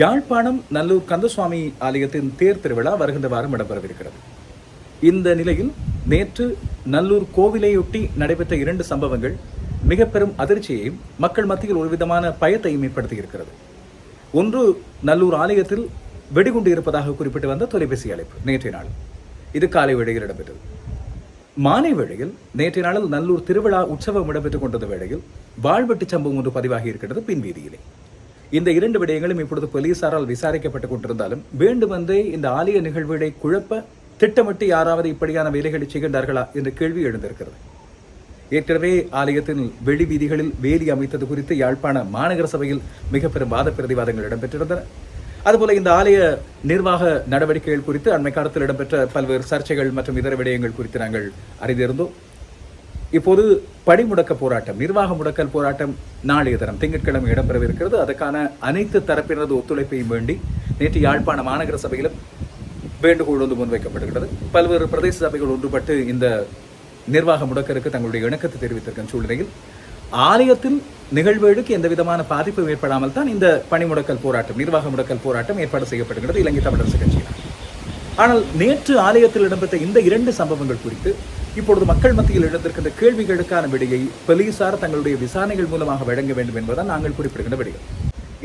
யாழ்ப்பாணம் நல்லூர் கந்தசுவாமி ஆலயத்தின் தேர் திருவிழா வருகின்ற வாரம் இடம்பெறவிருக்கிறது. இந்த நிலையில் நேற்று நல்லூர் கோவிலையொட்டி நடைபெற்ற இரண்டு சம்பவங்கள் மிக பெரும் அதிர்ச்சியையும் மக்கள் மத்தியில் ஒருவிதமான பயத்தையும் ஏற்படுத்தியிருக்கிறது. ஒன்று நல்லூர் ஆலயத்தில் வெடிகுண்டு இருப்பதாக குறிப்பிட்டு வந்த தொலைபேசி அழைப்பு நேற்றைய நாள். இது காலை வேளையில் இடம்பெற்றது. மாலை வேளையில் நேற்றைய நாளில் நல்லூர் திருவிழா உற்சவம் இடம்பெற்றுக் கொண்டது வேளையில் வாழ்வெட்டு சம்பவம் ஒன்று பதிவாகி இருக்கிறது பின் வீதியிலே இந்த இரண்டு விடயங்களும் இப்பொழுது போலீசாரால் விசாரிக்கப்பட்டுக் கொண்டிருந்தாலும் வேண்டுமென்றே இந்த ஆலய நிகழ்வுகளை குழப்ப திட்டமிட்டு யாராவது இப்படியான வேலைகளை செய்கின்றார்களா என்ற கேள்வி எழுந்திருக்கிறது. ஏற்கனவே ஆலயத்தின் வெளி வீதிகளில் வேலி அமைத்தது குறித்து யாழ்ப்பாண மாநகர சபையில் மிக பெரும் வாத பிரதிவாதங்கள் இடம்பெற்றிருந்தன. அதுபோல இந்த ஆலய நிர்வாக நடவடிக்கைகள் குறித்து அண்மை காலத்தில் இடம்பெற்ற பல்வேறு சர்ச்சைகள் மற்றும் இதர விடயங்கள் குறித்து நாங்கள் அறிந்திருந்தோம். இப்போது படிமுடக்க போராட்டம் நிர்வாக முடக்கல் போராட்டம் நாளைய தினம் திங்கட்கிழமை இடம்பெறவிருக்கிறது. அதற்கான அனைத்து தரப்பினரது ஒத்துழைப்பையும் வேண்டி நேற்று யாழ்ப்பாண மாநகர சபையிலும் வேண்டுகோள் ஒன்று முன்வைக்கப்படுகிறது பல்வேறு பிரதேச சபைகள் ஒன்றுபட்டு இந்த நிர்வாக முடக்கருக்கு தங்களுடைய இணக்கத்தை தெரிவித்திருக்கும் சூழ்நிலையில் ஆலயத்தின் நிகழ்வேடுக்கு எந்த விதமான பாதிப்பும் ஏற்படாமல் தான் இந்த பணிமுடக்கல் போராட்டம் நிர்வாக முடக்கல் போராட்டம் ஏற்பாடு செய்யப்படுகிறது இலங்கை தமிழரசு கட்சியினர் ஆனால் நேற்று ஆலயத்தில் இடம்பெற்ற இந்த இரண்டு சம்பவங்கள் குறித்து இப்பொழுது மக்கள் மத்தியில் எழுந்திருக்கின்ற கேள்விகளுக்கான விடையை போலீசார் தங்களுடைய விசாரணைகள் மூலமாக வழங்க வேண்டும் என்பதால் நாங்கள் குறிப்பிடுகின்ற விடயம்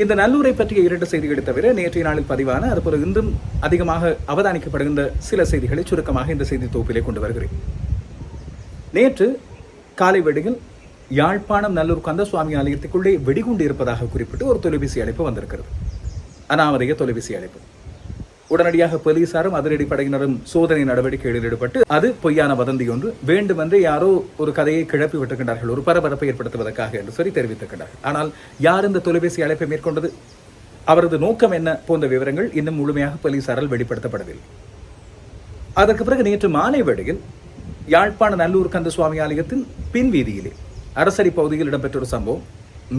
இந்த நல்லூரை பற்றிய இரண்டு செய்திகளை தவிர நேற்றைய நாளில் பதிவான அதுபோல இன்றும் அதிகமாக அவதானிக்கப்படுகின்ற சில செய்திகளை சுருக்கமாக இந்த செய்தி தொகுப்பிலே கொண்டு வருகிறேன். நேற்று காலை வேளையில் யாழ்ப்பாணம் நல்லூர் கந்தசுவாமி ஆலயத்துக்குள்ளே வெடிகுண்டு இருப்பதாக குறிப்பிட்டு ஒரு தொலைபேசி அழைப்பு வந்திருக்கிறது. அனாமதய தொலைபேசி அழைப்பு. உடனடியாக போலீசாரும் அதிரடி படையினரும் சோதனை நடவடிக்கைகளில் ஈடுபட்டு அது பொய்யான வதந்தி ஒன்று. வேண்டுமென்றே யாரோ ஒரு கதையை கிளப்பி விட்டுக்கின்றார்கள் ஒரு பரபரப்பை ஏற்படுத்துவதற்காக என்று சொல்லி தெரிவித்திருக்கின்றார்கள். ஆனால் யார் இந்த தொலைபேசி அழைப்பை மேற்கொண்டது? அவரது நோக்கம் என்ன போன்ற விவரங்கள் இன்னும் முழுமையாக போலீசாரால் வெளிப்படுத்தப்படவில்லை. அதற்கு பிறகு நேற்று மாலை வேளையில் யாழ்ப்பாண நல்லூர் கந்த சுவாமி ஆலயத்தின் பின் வீதியிலே அரசடி பகுதியில் இடம்பெற்ற ஒரு சம்பவம்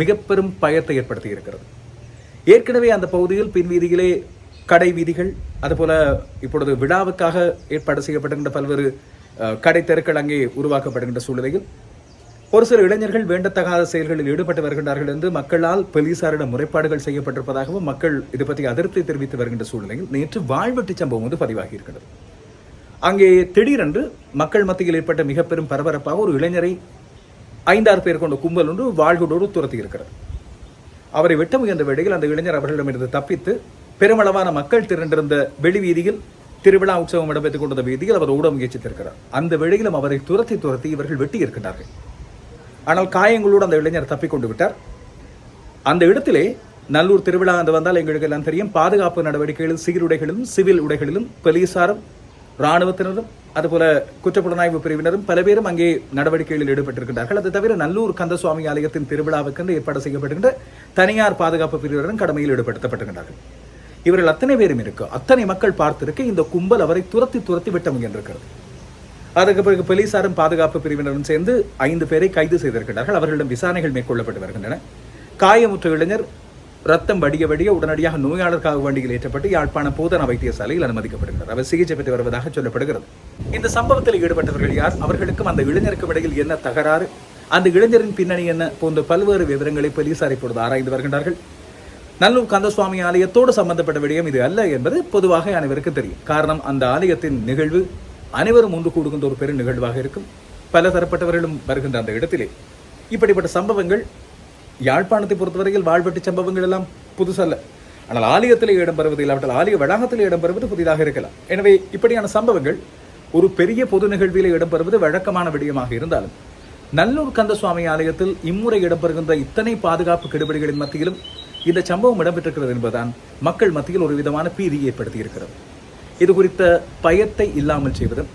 மிக பெரும் பயத்தை ஏற்படுத்தி இருக்கிறது. ஏற்கனவே அந்த பகுதியில் பின்வீதியிலே கடை வீதிகள் அதுபோல இப்பொழுது விழாவுக்காக ஏற்பாடு செய்யப்படுகின்ற பல்வேறு கடை தெருக்கள் அங்கே உருவாக்கப்படுகின்ற சூழ்நிலையில். ஒரு சில இளைஞர்கள் வேண்டத்தகாத செயல்களில் ஈடுபட்டு வருகின்றார்கள் என்று மக்களால் போலீசாரிடம் முறைப்பாடுகள் செய்யப்பட்டிருப்பதாகவும் மக்கள் இது பற்றி அதிருப்தி தெரிவித்து வருகின்ற சூழ்நிலையில் நேற்று வாழ்வெட்டு சம்பவம் வந்து பதிவாகி இருக்கிறது. அங்கே திடீரென்று மக்கள் மத்தியில் ஏற்பட்ட மிக பெரும் பரபரப்பாக ஒரு இளைஞரை ஐந்தாறு பேர் கொண்ட கும்பல் ஒன்று வாழ்குடோடு துரத்தி இருக்கிறது அவரை வெட்ட முயன்ற வேளையில் அந்த இளைஞர் அவர்களிடமிருந்து தப்பித்து பெருமளவான மக்கள் திரண்டிருந்த வெளி வீதியில் திருவிழா உற்சவம் இடம்பெற்றுக் கொண்ட வீதியில் அவர் ஓட முயற்சித்திருக்கிறார் அந்த வெளியிலும் அவரை துரத்தி துரத்தி இவர்கள் வெட்டி இருக்கின்றார்கள் ஆனால் காயங்களோடு அந்த இளைஞர் தப்பிக்கொண்டு விட்டார். அந்த இடத்திலே நல்லூர் திருவிழா அந்த வந்தால் எங்களுக்கு எல்லாம் தெரியும். பாதுகாப்பு நடவடிக்கைகளில் சீருடைகளிலும் சிவில் உடைகளிலும் போலீசாரும் இராணுவத்தினரும் அதுபோல குற்றப்புலனாய்வு பிரிவினரும் பல பேரும் அங்கே நடவடிக்கைகளில் ஈடுபட்டிருக்கிறார்கள் அது தவிர நல்லூர் கந்தசுவாமி ஆலயத்தின் திருவிழாவுக்கென்று ஏற்பாடு செய்யப்படுகின்ற தனியார் பாதுகாப்பு பிரிவினரும் கடமையில் ஈடுபடுத்தப்பட்டிருக்கிறார்கள் இவர்கள் அத்தனை பேரும் இருக்கு. அத்தனை மக்கள் பார்த்திருக்க. இந்த கும்பல் அவரை துரத்தி துரத்தி விட்ட முயன்றிருக்கிறது. அதற்கு பிறகு போலீசாரும் பாதுகாப்பு பிரிவினரும் சேர்ந்து ஐந்து பேரை கைது செய்திருக்கிறார்கள். அவர்களிடம் விசாரணைகள் மேற்கொள்ளப்பட்டு வருகின்றன. காயமுற்ற இளைஞர் ரத்தம் வடிய வடிய உடனடியாக நோயாளருக்காக வண்டியில் ஏற்றப்பட்டு யாழ்ப்பாண போதனா வைத்தியசாலையில் அனுமதிக்கப்படுகிறார். அவர் சிகிச்சை பெற்று வருவதாக சொல்லப்படுகிறது. இந்த சம்பவத்தில் ஈடுபட்டவர்கள் யார்? அவர்களுக்கும் அந்த இளைஞருக்கும் இடையில் என்ன தகராறு? அந்த இளைஞரின் பின்னணி என்ன? போன்ற பல்வேறு விவரங்களை போலீசார் இப்பொழுது ஆராய்ந்து வருகின்றார்கள். நல்லூர் கந்தசுவாமி ஆலயத்தோடு சம்பந்தப்பட்ட விடயம் இது அல்ல என்பது பொதுவாக அனைவருக்கும் தெரியும். காரணம் அந்த ஆலயத்தின் நிகழ்வு அனைவரும் ஒன்று கூடுகின்ற ஒரு பெரும் நிகழ்வாக இருக்கும். பல தரப்பட்டவர்களும் வருகின்ற அந்த இடத்திலே. இப்படிப்பட்ட சம்பவங்கள் யாழ்ப்பாணத்தை பொறுத்தவரையில் வாழ்வெட்டு சம்பவங்கள் எல்லாம் புதுசல்ல. ஆனால் ஆலயத்திலே இடம்பெறுவது இல்லாவிட்டால் ஆலய வளாகத்திலே இடம்பெறுவது புதிதாக இருக்கலாம். எனவே இப்படியான சம்பவங்கள் ஒரு பெரிய பொது நிகழ்விலே இடம்பெறுவது வழக்கமான விடயமாக இருந்தாலும் நல்லூர் கந்தசுவாமி ஆலயத்தில் இம்முறை இடம்பெறுகின்ற இத்தனை பாதுகாப்பு கெடுபிடிகளின் மத்தியிலும் இந்த சம்பவம் இடம்பெற்றிருக்கிறது என்பதுதான் மக்கள் மத்தியில் ஒரு விதமான பீதியை ஏற்படுத்தியிருக்கிறது. இது குறித்த பயத்தை இல்லாமல் செய்வதும்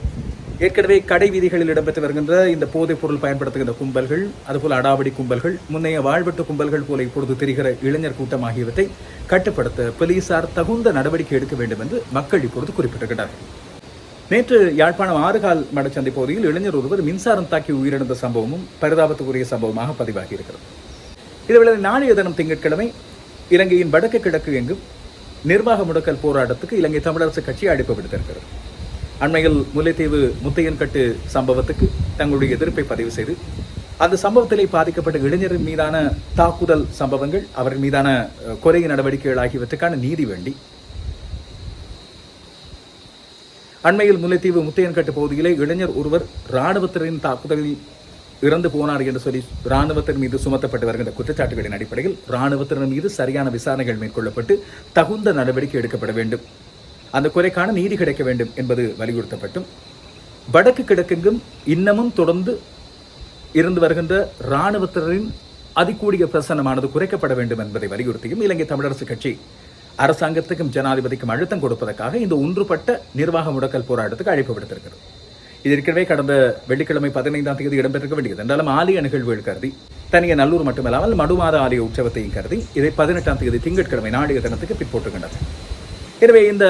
ஏற்கனவே கடை வீதிகளில் இடம்பெற்று வருகின்ற இந்த போதைப் பொருள் பயன்படுத்துகின்ற கும்பல்கள் அதுபோல் அடாவடி கும்பல்கள் முன்னைய வாழ்வெட்டு கும்பல்கள் போல இப்பொழுது தெரிகிற இளைஞர் கூட்டம் ஆகியவற்றை கட்டுப்படுத்த போலீசார் தகுந்த நடவடிக்கை எடுக்க வேண்டும் என்று மக்கள் இப்பொழுது குறிப்பிட்டிருக்கிறார்கள் நேற்று யாழ்ப்பாணம் ஆறுகால் மடச்சந்தை பகுதியில் இளைஞர் ஒருவர் மின்சாரம் தாக்கி உயிரிழந்த சம்பவமும் பரிதாபத்துக்குரிய சம்பவமாக பதிவாகி இருக்கிறது இதுவேளை நாளைய தினம் திங்கட்கிழமை இலங்கையின் வடக்கு கிழக்கு எங்கும் நிர்வாக முடக்கல் போராட்டத்துக்கு இலங்கை தமிழரசு கட்சி அழைப்பு விடுத்திருக்கிறது. அண்மையில் முல்லைத்தீவு முத்தையன்கட்டு சம்பவத்துக்கு தங்களுடைய எதிர்ப்பை பதிவு செய்து அந்த சம்பவத்திலே பாதிக்கப்பட்ட இளைஞரின் மீதான தாக்குதல் சம்பவங்கள் அவர் மீதான கொலை நடவடிக்கைகள் ஆகியவற்றுக்கான நீதி வேண்டி அண்மையில் முல்லைத்தீவு முத்தையன்கட்டு பகுதியிலே இளைஞர் ஒருவர் இராணுவத்தினரின் தாக்குதலில் இறந்து போனார் என்று சொல்லி இராணுவத்தின் மீது சுமத்தப்பட்டு வருகின்ற குற்றச்சாட்டுகளின் அடிப்படையில் இராணுவத்தினர் மீது சரியான விசாரணைகள் மேற்கொள்ளப்பட்டு தகுந்த நடவடிக்கை எடுக்கப்பட வேண்டும். அந்த குறைக்கான நீதி கிடைக்க வேண்டும் என்பது வலியுறுத்தப்பட்டும். வடக்கு கிழக்கெங்கும் இன்னமும் தொடர்ந்து இருந்து வருகின்ற இராணுவத்தினரின் அதிகூடிய பிரசனமானது குறைக்கப்பட வேண்டும் என்பதை வலியுறுத்தியும் இலங்கை தமிழரசு கட்சி அரசாங்கத்துக்கும் ஜனாதிபதிக்கும் அழுத்தம் கொடுப்பதற்காக இந்த ஒன்றுபட்ட நிர்வாக முடக்கல் போராட்டத்துக்கு அழைப்பு விடுத்திருக்கிறது. இது ஏற்கனவே கடந்த வெள்ளிக்கிழமை பதினைந்தாம் தேதி இடம்பெற்றிருக்க வேண்டியது. என்றாலும் ஆலய நிகழ்வுகள் கருதி தனிய நல்லூர் மட்டுமல்லாமல் மடுமாத ஆலய உற்சவத்தையும் கருதி இதை பதினெட்டாம் தேதி திங்கட்கிழமை நாளைய தினத்துக்கு பிற்போட்டுகின்றது எனவே இந்த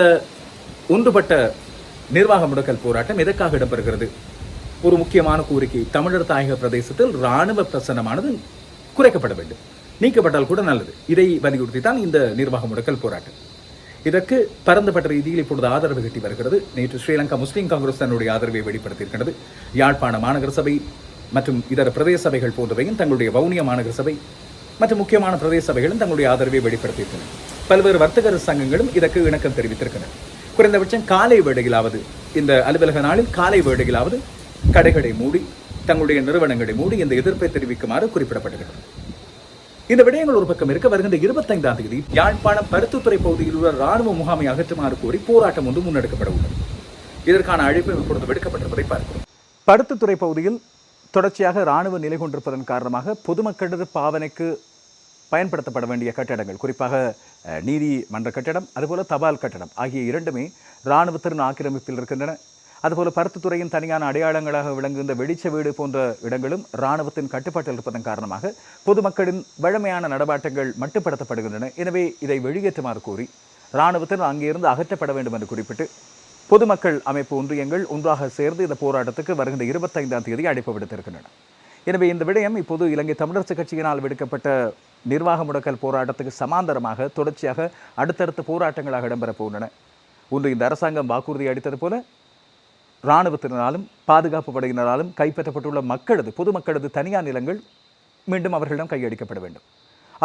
ஒன்றுபட்ட நிர்வாக முடக்கல் போராட்டம் எதற்காக இடம்பெறுகிறது? ஒரு முக்கியமான கோரிக்கை தமிழர் தாயக பிரதேசத்தில் இராணுவ பிரசனமானது குறைக்கப்பட வேண்டும். நீக்கப்பட்டால் கூட நல்லது. இதை வலியுறுத்தி தான் இந்த நிர்வாக முடக்கல் போராட்டம். இதற்கு பரந்தப்பட்ட ரீதியில் இப்பொழுது ஆதரவு கிட்டி வருகிறது. நேற்று ஸ்ரீலங்கா முஸ்லீம் காங்கிரஸ் தன்னுடைய ஆதரவை வெளிப்படுத்தியிருக்கிறது. யாழ்ப்பாண மாநகர சபை மற்றும் இதர பிரதேச சபைகள் போன்றவையும் தங்களுடைய வவுனிய மாநகர சபை மற்றும் முக்கியமான பிரதேச சபைகளும் தங்களுடைய ஆதரவை வெளிப்படுத்தியிருக்கின்றன. பல்வேறு வர்த்தகர் சங்கங்களும் இதற்கு இணக்கம் தெரிவித்திருக்கின்றன. குறைந்தபட்சம் காலை வேடையிலாவது இந்த அலுவலக நாளில் காலை வேடையிலாவது கடைகளை மூடி தங்களுடைய நிறுவனங்களை மூடி இந்த எதிர்ப்பை தெரிவிக்குமாறு குறிப்பிடப்படுகிறது. இந்த விடயங்கள் ஒரு பக்கம் இருக்க வருகின்ற இருபத்தைந்தாம் தேதி யாழ்ப்பாணம் பருத்துத்துறை பகுதியில் உள்ள ராணுவ முகாமை அகற்றுமாறு கோரி போராட்டம் ஒன்று முன்னெடுக்கப்பட உள்ளது. இதற்கான அழைப்பு இப்பொழுது விடுக்கப்பட்டிருப்பதை பார்க்கிறோம். பருத்துத்துறை பகுதியில் தொடர்ச்சியாக ராணுவ நிலை கொண்டிருப்பதன் காரணமாக பொதுமக்களது பாவனைக்கு பயன்படுத்தப்பட வேண்டிய கட்டடங்கள் குறிப்பாக நீதிமன்ற கட்டடம் அதுபோல தபால் கட்டடம் ஆகிய இரண்டுமே இராணுவத்தின் ஆக்கிரமிப்பில் இருக்கின்றன. அதுபோல பருத்துத்துறையின் தனியான அடையாளங்களாக விளங்குகின்ற வெளிச்ச வீடு போன்ற இடங்களும் இராணுவத்தின் கட்டுப்பாட்டில் இருப்பதன் காரணமாக பொதுமக்களின் வழமையான நடமாட்டங்கள் மட்டுப்படுத்தப்படுகின்றன. எனவே இதை வெளியேற்றுமாறு கோரி இராணுவத்தினர் அங்கிருந்து அகற்றப்பட வேண்டும் என்று குறிப்பிட்டு பொதுமக்கள் அமைப்பு ஒன்றியங்கள் ஒன்றாக சேர்ந்து இந்த போராட்டத்துக்கு வருகின்ற இருபத்தைந்தாம் தேதி அழைப்பு விடுத்திருக்கின்றன. எனவே இந்த விடயம் இப்போது இலங்கை தமிழரசு கட்சியினால் விடுக்கப்பட்ட நிர்வாக முடக்கல் போராட்டத்துக்கு சமாந்தரமாக தொடர்ச்சியாக அடுத்தடுத்த போராட்டங்களாக இடம்பெறப் போகின்றன. ஒன்று இந்த அரசாங்கம் வாக்குறுதி அளித்தது போல இராணுவத்தினராலும் பாதுகாப்பு படையினராலும் கைப்பற்றப்பட்டுள்ள மக்களது பொதுமக்களது தனியார் நிலங்கள் மீண்டும் அவர்களிடம் கையளிக்கப்பட வேண்டும்.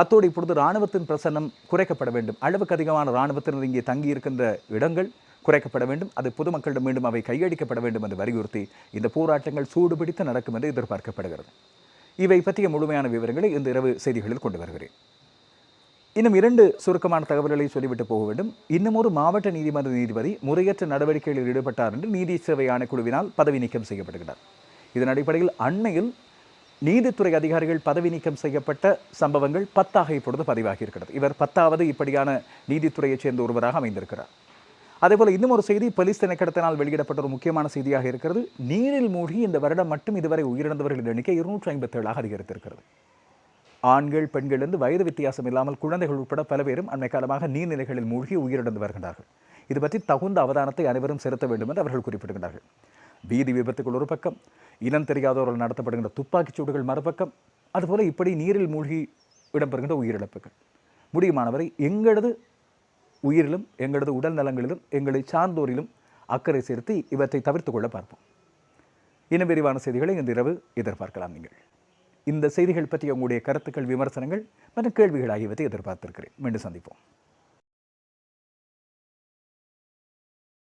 அத்தோடு இப்பொழுது இராணுவத்தின் பிரசன்னம் குறைக்கப்பட வேண்டும். அளவுக்கு அதிகமான இராணுவத்தினர் இங்கே தங்கியிருக்கின்ற இடங்கள் குறைக்கப்பட வேண்டும். அது பொதுமக்களிடம் மீண்டும் அவை கையளிக்கப்பட வேண்டும் என்று வலியுறுத்தி இந்த போராட்டங்கள் சூடுபிடித்து நடக்கும் என்று எதிர்பார்க்கப்படுகிறது. இவை பற்றிய முழுமையான விவரங்களை இந்த இரவு செய்திகளில் கொண்டு வருகிறேன். இன்னும் இரண்டு சுருக்கமான தகவல்களை சொல்லிவிட்டு போக வேண்டும். இன்னும் ஒரு மாவட்ட நீதிமன்ற நீதிபதி முறையற்ற நடவடிக்கைகளில் ஈடுபட்டார் என்று நீதி சேவை ஆணைக்குழுவினால் பதவி நீக்கம் செய்யப்படுகிறார். இதன் அடிப்படையில் அண்மையில் நீதித்துறை அதிகாரிகள் பதவி நீக்கம் செய்யப்பட்ட சம்பவங்கள் பத்தாக இப்பொழுது பதிவாகி இருக்கிறது இவர் பத்தாவது இப்படியான நீதித்துறையைச் சேர்ந்த ஒருவராக அமைந்திருக்கிறார். அதேபோல் இன்னும் ஒரு செய்தி போலீஸ் திணைக்கடத்தினால் வெளியிடப்பட்ட ஒரு முக்கியமான செய்தியாக இருக்கிறது. நீரில் மூழ்கி இந்த வருடம் மட்டும் இதுவரை உயிரிழந்தவர்களின் எண்ணிக்கை இருநூற்றி ஐம்பத்தேழாக அதிகரித்திருக்கிறது. ஆண்கள் பெண்கள் என்று வயது வித்தியாசம் இல்லாமல் குழந்தைகள் உட்பட பல பேரும் அண்மை காலமாக நீர்நிலைகளில் மூழ்கி உயிரிழந்து வருகின்றார்கள். இது பற்றி தகுந்த அவதானத்தை அனைவரும் செலுத்த வேண்டும் என்று அவர்கள் குறிப்பிடுகின்றார்கள். வீதி விபத்துகள் ஒரு பக்கம் இனம் தெரியாதவர்கள் நடத்தப்படுகின்ற துப்பாக்கிச் சூடுகள் மறுபக்கம் அதுபோல இப்படி நீரில் மூழ்கி இடம்பெறுகின்ற உயிரிழப்புகள். முடியுமானவரை எங்களது உயிரிலும் எங்களது உடல் நலங்களிலும் எங்களை சார்ந்தோரிலும் அக்கறை செலுத்தி இவற்றை தவிர்த்து கொள்ள பார்ப்போம். இன்னும் விரிவான செய்திகளை இந்த இரவு எதிர்பார்க்கலாம் நீங்கள். இந்த செய்திகள் பற்றிய உங்களுடைய கருத்துக்கள் விமர்சனங்கள் மற்றும் கேள்விகள் ஆகியவற்றை எதிர்பார்த்திருக்கிறேன். மீண்டும் சந்திப்போம்.